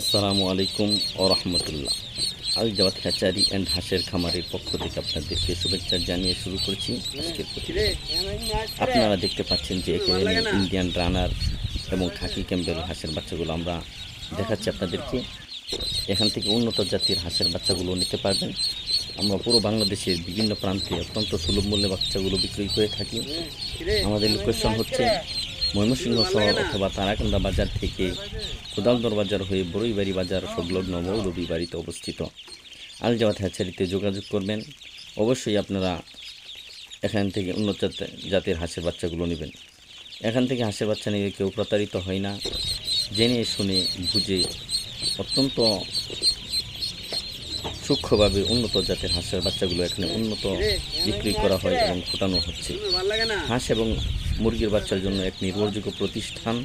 আসসালামু আলাইকুম ও রহমতুল্লাহ আল জাওয়াত হ্যাচারি অ্যান্ড হাঁসের খামারের পক্ষ থেকে আপনাদেরকে শুভেচ্ছা জানিয়ে শুরু করছি আজকের। আপনারা দেখতে পাচ্ছেন যে এখানে ইন্ডিয়ান রানার এবং খাকি ক্যাম্বেল হাঁসের বাচ্চাগুলো আমরা দেখাচ্ছি আপনাদেরকে। এখান থেকে উন্নত জাতির হাঁসের বাচ্চাগুলো নিতে পারবেন। আমরা পুরো বাংলাদেশের বিভিন্ন প্রান্তে অত্যন্ত সুলভ মূল্যে বাচ্চাগুলো বিক্রি করে থাকি। আমাদের লোকেশন হচ্ছে ময়মনসিংহ শহর অথবা তারাকান্দা বাজার থেকে কোদালদর বাজার হয়ে বড়ইবাড়ি বাজার সংলগ্ন মৌলবী বাড়িতে অবস্থিত। আলজাওয়াত হ্যাচারিতে যোগাযোগ করবেন। অবশ্যই আপনারা এখান থেকে উন্নত জাতের হাঁসের বাচ্চাগুলো নেবেন। এখান থেকে হাঁসের বাচ্চা নিয়ে কেউ প্রতারিত হয় না। জেনে শুনে বুঝে অত্যন্ত সূক্ষ্মভাবে উন্নত জাতের হাঁসের বাচ্চাগুলো এখানে উন্নত বিক্রি করা হয় এবং ফোটানো হচ্ছে। হাঁস এবং মুরগির বাচ্চার জন্য এক নির্ভরযোগ্য প্রতিষ্ঠান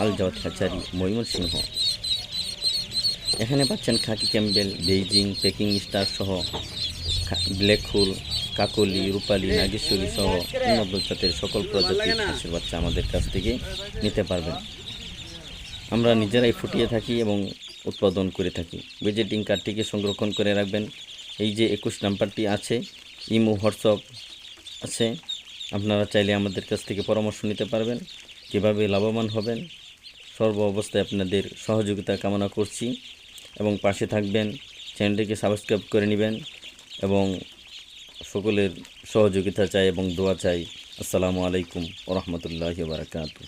আল জাওয়াত হ্যাচারি ময়মনসিংহ। এখানে পাচ্ছেন khaki Campbell Beijing, Peking star সহ ব্ল্যাক হোল কাকলি, রূপালি, নাগেশ্বরী সহ উন্নত জাতের সকল প্রজাতির হাঁসের বাচ্চা আমাদের কাছ থেকে নিতে পারবেন। আমরা নিজেরাই ফুটিয়ে থাকি এবং উৎপাদন করে থাকি। ভিজিটিং কার্ডটিকে সংরক্ষণ করে রাখবেন। এই যে একুশ নাম্বারটি আছে, ইমো, হোয়াটসঅ্যাপ আছে। আপনারা চাইলে আমাদের কাছ থেকে পরামর্শ নিতে পারবেন, কীভাবে লাভবান হবেন। সর্ব অবস্থায় আপনাদের সহযোগিতা কামনা করছি এবং পাশে থাকবেন, চ্যানেলটিকে সাবস্ক্রাইব করে নেবেন এবং সকলের সহযোগিতা চাই এবং দোয়া চাই। আসসালামু আলাইকুম ওরহমতুল্লাহ বারকাতু